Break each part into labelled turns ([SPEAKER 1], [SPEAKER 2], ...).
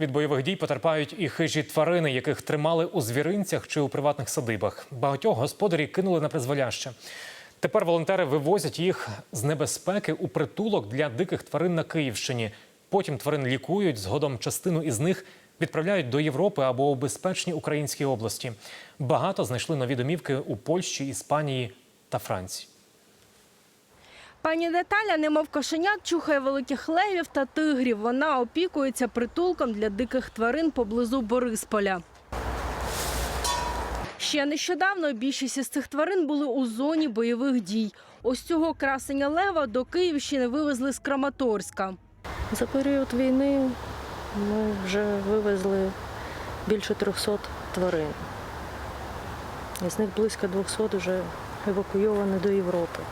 [SPEAKER 1] Від бойових дій потерпають і хижі тварини, яких тримали у звіринцях чи у приватних садибах. Багатьох господарі кинули на призволяще. Тепер волонтери вивозять їх з небезпеки у притулок для диких тварин на Київщині. Потім тварин лікують. Згодом частину із них відправляють до Європи або у безпечні українські області. Багато знайшли нові домівки у Польщі, Іспанії та Франції.
[SPEAKER 2] Пані Наталя, немов кошенят, чухає великих левів та тигрів. Вона опікується притулком для диких тварин поблизу Борисполя. Ще нещодавно більшість із цих тварин були у зоні бойових дій. Ось цього красення лева до Київщини вивезли з Краматорська.
[SPEAKER 3] За період війни ми вже вивезли більше 300 тварин. Із них близько 200 вже евакуйовані до Європи.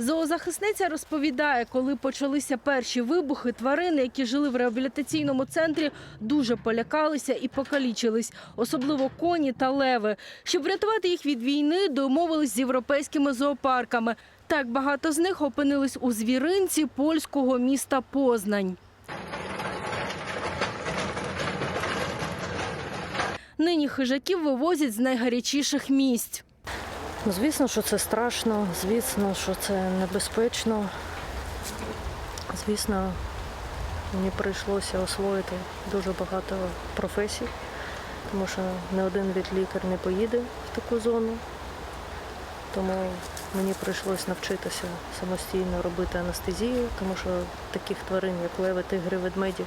[SPEAKER 2] Зоозахисниця розповідає, коли почалися перші вибухи, тварини, які жили в реабілітаційному центрі, дуже полякалися і покалічились, особливо коні та леви. Щоб врятувати їх від війни, домовились з європейськими зоопарками. Так багато з них опинились у звіринці польського міста Познань. Нині хижаків вивозять з найгарячіших місць.
[SPEAKER 3] Ну, Звісно, що це страшно, звісно, що це небезпечно. Звісно, мені прийшлося освоїти дуже багато професій, тому що не один від лікар не поїде в таку зону. Тому мені прийшлося навчитися самостійно робити анестезію, тому що таких тварин, як леви, тигри, ведмеді,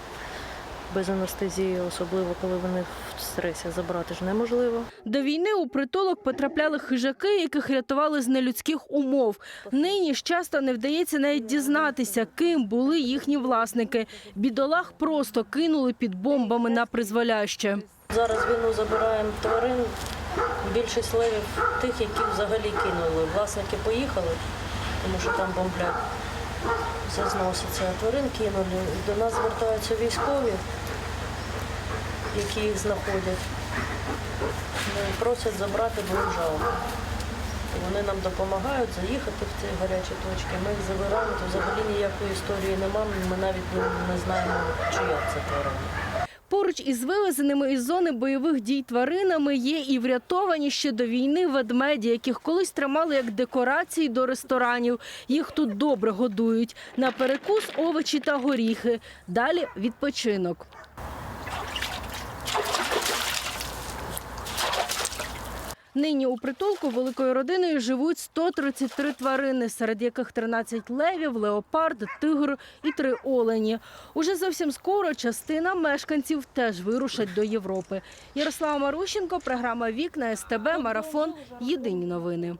[SPEAKER 3] без анестезії, особливо коли вони в стресі, забрати ж неможливо.
[SPEAKER 2] До війни у притулок потрапляли хижаки, яких рятували з нелюдських умов. Нині ж часто не вдається навіть дізнатися, ким були їхні власники. Бідолах просто кинули під бомбами на призволяще.
[SPEAKER 3] Зараз війну забираємо тварин. Більшість левів тих, які взагалі кинули. Власники поїхали, тому що там бомблять. Все зноситься. Тварин кинули. До нас звертаються військові, які їх знаходять. Ну, просять забрати, жалко. Вони нам допомагають заїхати в ці гарячі точки. Ми їх забираємо, то взагалі ніякої історії немає. Ми навіть не знаємо, чия це тварина.
[SPEAKER 2] Поруч із вивезеними із зони бойових дій тваринами є і врятовані ще до війни ведмеді, яких колись тримали як декорації до ресторанів. Їх тут добре годують. На перекус овочі та горіхи. Далі відпочинок. Нині у притулку великою родиною живуть 133 тварини, серед яких 13 левів, леопард, тигр і три олені. Уже зовсім скоро частина мешканців теж вирушать до Європи. Ярослава Марущенко, програма Вікна СТБ, Марафон. Єдині новини.